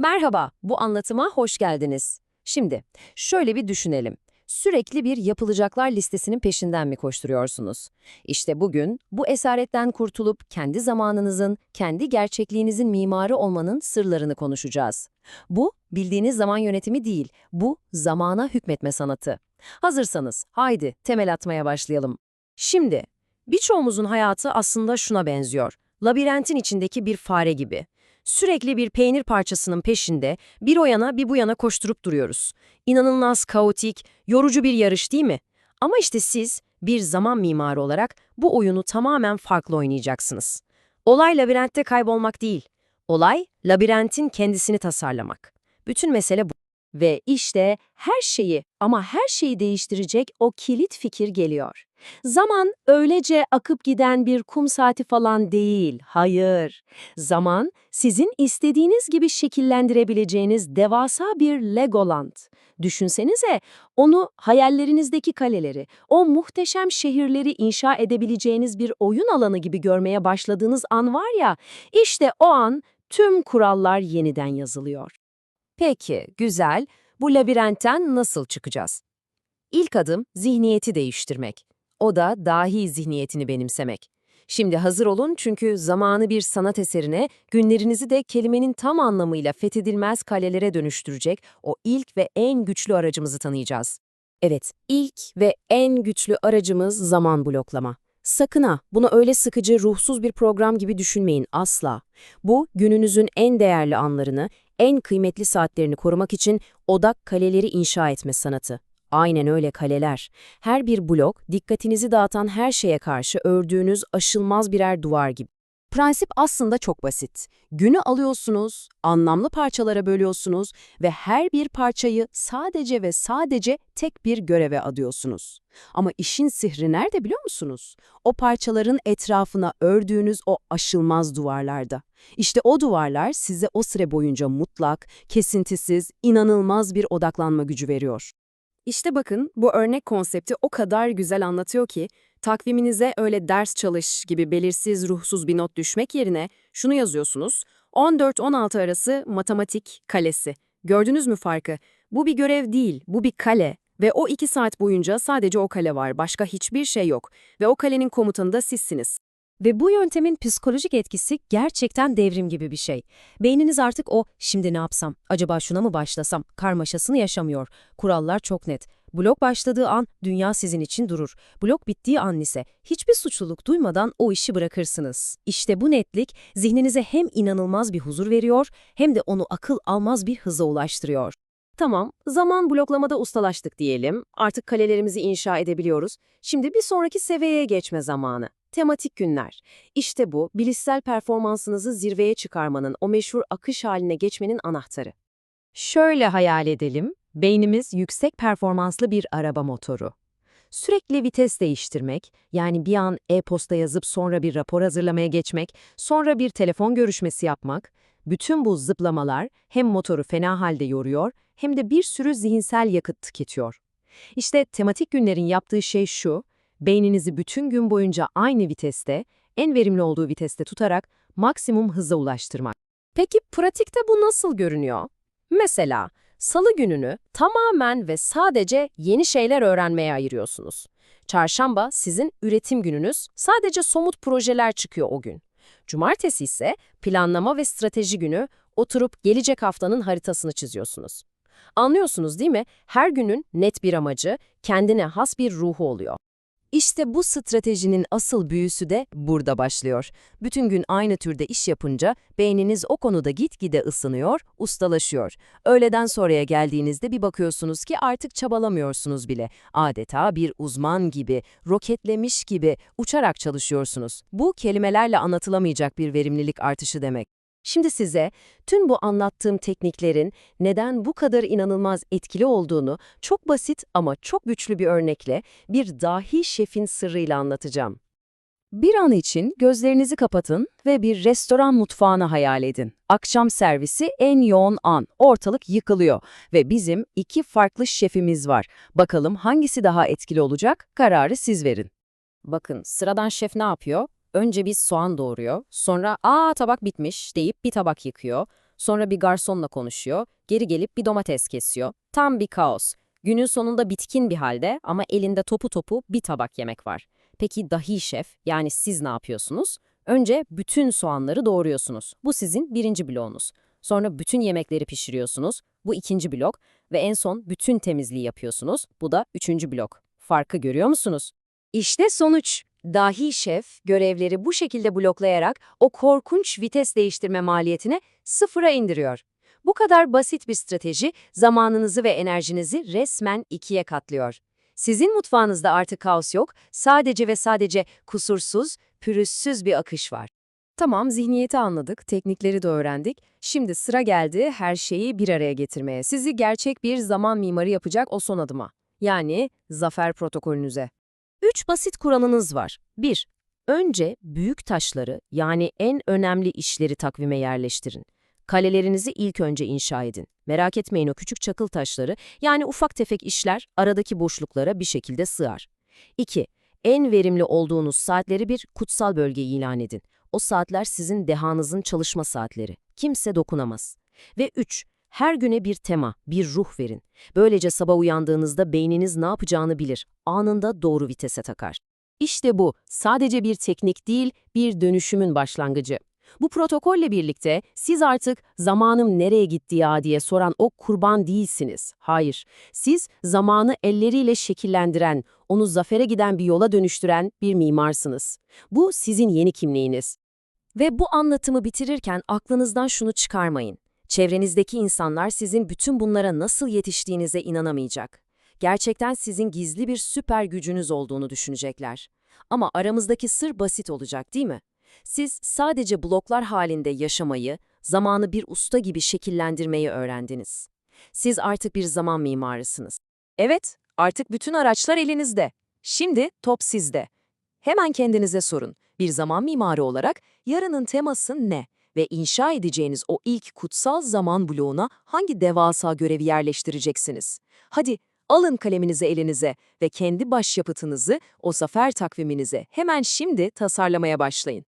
Merhaba, bu anlatıma hoş geldiniz. Şimdi, şöyle bir düşünelim. Sürekli bir yapılacaklar listesinin peşinden mi koşturuyorsunuz? İşte bugün bu esaretten kurtulup kendi zamanınızın, kendi gerçekliğinizin mimarı olmanın sırlarını konuşacağız. Bu, bildiğiniz zaman yönetimi değil, bu zamana hükmetme sanatı. Hazırsanız, haydi temel atmaya başlayalım. Şimdi, birçoğumuzun hayatı aslında şuna benziyor. Labirentin içindeki bir fare gibi. Sürekli bir peynir parçasının peşinde bir o yana bir bu yana koşturup duruyoruz. İnanılmaz kaotik, yorucu bir yarış değil mi? Ama işte siz bir zaman mimarı olarak bu oyunu tamamen farklı oynayacaksınız. Olay labirentte kaybolmak değil. Olay labirentin kendisini tasarlamak. Bütün mesele bu. Ve işte her şeyi ama her şeyi değiştirecek o kilit fikir geliyor. Zaman öylece akıp giden bir kum saati falan değil, hayır. Zaman, sizin istediğiniz gibi şekillendirebileceğiniz devasa bir Legoland. Düşünsenize, onu hayallerinizdeki kaleleri, o muhteşem şehirleri inşa edebileceğiniz bir oyun alanı gibi görmeye başladığınız an var ya, işte o an tüm kurallar yeniden yazılıyor. Peki, güzel. Bu labirentten nasıl çıkacağız? İlk adım zihniyeti değiştirmek. O da dahi zihniyetini benimsemek. Şimdi hazır olun çünkü zamanı bir sanat eserine, günlerinizi de kelimenin tam anlamıyla fethedilmez kalelere dönüştürecek o ilk ve en güçlü aracımızı tanıyacağız. Evet, ilk ve en güçlü aracımız zaman bloklama. Sakın ha, bunu öyle sıkıcı, ruhsuz bir program gibi düşünmeyin asla. Bu, gününüzün en değerli anlarını, en kıymetli saatlerini korumak için odak kaleleri inşa etme sanatı. Aynen öyle kaleler. Her bir blok, dikkatinizi dağıtan her şeye karşı ördüğünüz aşılmaz birer duvar gibi. Prensip aslında çok basit. Günü alıyorsunuz, anlamlı parçalara bölüyorsunuz ve her bir parçayı sadece ve sadece tek bir göreve adıyorsunuz. Ama işin sihri nerede biliyor musunuz? O parçaların etrafına ördüğünüz o aşılmaz duvarlarda. İşte o duvarlar size o süre boyunca mutlak, kesintisiz, inanılmaz bir odaklanma gücü veriyor. İşte bakın bu örnek konsepti o kadar güzel anlatıyor ki takviminize öyle ders çalış gibi belirsiz ruhsuz bir not düşmek yerine şunu yazıyorsunuz. 14-16 arası matematik kalesi. Gördünüz mü farkı? Bu bir görev değil, bu bir kale. Ve o iki saat boyunca sadece o kale var, başka hiçbir şey yok. Ve o kalenin komutanı da sizsiniz. Ve bu yöntemin psikolojik etkisi gerçekten devrim gibi bir şey. Beyniniz artık o şimdi ne yapsam, acaba şuna mı başlasam karmaşasını yaşamıyor. Kurallar çok net. Blok başladığı an dünya sizin için durur. Blok bittiği an ise hiçbir suçluluk duymadan o işi bırakırsınız. İşte bu netlik zihninize hem inanılmaz bir huzur veriyor hem de onu akıl almaz bir hıza ulaştırıyor. Tamam, zaman bloklamada ustalaştık diyelim. Artık kalelerimizi inşa edebiliyoruz. Şimdi bir sonraki seviyeye geçme zamanı. Tematik günler. İşte bu, bilişsel performansınızı zirveye çıkarmanın, o meşhur akış haline geçmenin anahtarı. Şöyle hayal edelim, beynimiz yüksek performanslı bir araba motoru. Sürekli vites değiştirmek, yani bir an e-posta yazıp sonra bir rapor hazırlamaya geçmek, sonra bir telefon görüşmesi yapmak, bütün bu zıplamalar hem motoru fena halde yoruyor hem de bir sürü zihinsel yakıt tüketiyor. İşte tematik günlerin yaptığı şey şu, beyninizi bütün gün boyunca aynı viteste, en verimli olduğu viteste tutarak maksimum hıza ulaştırmak. Peki pratikte bu nasıl görünüyor? Mesela salı gününü tamamen ve sadece yeni şeyler öğrenmeye ayırıyorsunuz. Çarşamba sizin üretim gününüz, sadece somut projeler çıkıyor o gün. Cumartesi ise planlama ve strateji günü, oturup gelecek haftanın haritasını çiziyorsunuz. Anlıyorsunuz değil mi? Her günün net bir amacı, kendine has bir ruhu oluyor. İşte bu stratejinin asıl büyüsü de burada başlıyor. Bütün gün aynı türde iş yapınca beyniniz o konuda gitgide ısınıyor, ustalaşıyor. Öğleden sonraya geldiğinizde bir bakıyorsunuz ki artık çabalamıyorsunuz bile. Adeta bir uzman gibi, roketlemiş gibi uçarak çalışıyorsunuz. Bu kelimelerle anlatılamayacak bir verimlilik artışı demek. Şimdi size tüm bu anlattığım tekniklerin neden bu kadar inanılmaz etkili olduğunu çok basit ama çok güçlü bir örnekle bir dahi şefin sırrıyla anlatacağım. Bir an için gözlerinizi kapatın ve bir restoran mutfağını hayal edin. Akşam servisi en yoğun an, ortalık yıkılıyor ve bizim iki farklı şefimiz var. Bakalım hangisi daha etkili olacak? Kararı siz verin. Bakın sıradan şef ne yapıyor? Önce bir soğan doğuruyor, sonra ''Aa tabak bitmiş'' deyip bir tabak yıkıyor. Sonra bir garsonla konuşuyor, geri gelip bir domates kesiyor. Tam bir kaos. Günün sonunda bitkin bir halde ama elinde topu topu bir tabak yemek var. Peki dahi şef, yani siz ne yapıyorsunuz? Önce bütün soğanları doğruyorsunuz. Bu sizin birinci bloğunuz. Sonra bütün yemekleri pişiriyorsunuz. Bu ikinci blok. Ve en son bütün temizliği yapıyorsunuz. Bu da üçüncü blok. Farkı görüyor musunuz? İşte sonuç. Dahi şef görevleri bu şekilde bloklayarak o korkunç vites değiştirme maliyetini sıfıra indiriyor. Bu kadar basit bir strateji zamanınızı ve enerjinizi resmen ikiye katlıyor. Sizin mutfağınızda artık kaos yok, sadece ve sadece kusursuz, pürüzsüz bir akış var. Tamam, zihniyeti anladık, teknikleri de öğrendik. Şimdi sıra geldi her şeyi bir araya getirmeye. Sizi gerçek bir zaman mimarı yapacak o son adıma. Yani zafer protokolünüze. Üç basit kuralınız var. 1. Önce büyük taşları yani en önemli işleri takvime yerleştirin. Kalelerinizi ilk önce inşa edin. Merak etmeyin o küçük çakıl taşları yani ufak tefek işler aradaki boşluklara bir şekilde sığar. 2. En verimli olduğunuz saatleri bir kutsal bölge ilan edin. O saatler sizin dehanızın çalışma saatleri. Kimse dokunamaz. Ve 3. Her güne bir tema, bir ruh verin. Böylece sabah uyandığınızda beyniniz ne yapacağını bilir. Anında doğru vitese takar. İşte bu sadece bir teknik değil, bir dönüşümün başlangıcı. Bu protokolle birlikte siz artık zamanım nereye gitti ya diye soran o kurban değilsiniz. Hayır, siz zamanı elleriyle şekillendiren, onu zafere giden bir yola dönüştüren bir mimarsınız. Bu sizin yeni kimliğiniz. Ve bu anlatımı bitirirken aklınızdan şunu çıkarmayın. Çevrenizdeki insanlar sizin bütün bunlara nasıl yetiştiğinize inanamayacak. Gerçekten sizin gizli bir süper gücünüz olduğunu düşünecekler. Ama aramızdaki sır basit olacak değil mi? Siz sadece bloklar halinde yaşamayı, zamanı bir usta gibi şekillendirmeyi öğrendiniz. Siz artık bir zaman mimarısınız. Evet, artık bütün araçlar elinizde. Şimdi top sizde. Hemen kendinize sorun. Bir zaman mimarı olarak yarının teması ne? Ve inşa edeceğiniz o ilk kutsal zaman bloğuna hangi devasa görevi yerleştireceksiniz? Hadi alın kaleminizi elinize ve kendi başyapıtınızı, o zafer takviminize hemen şimdi tasarlamaya başlayın.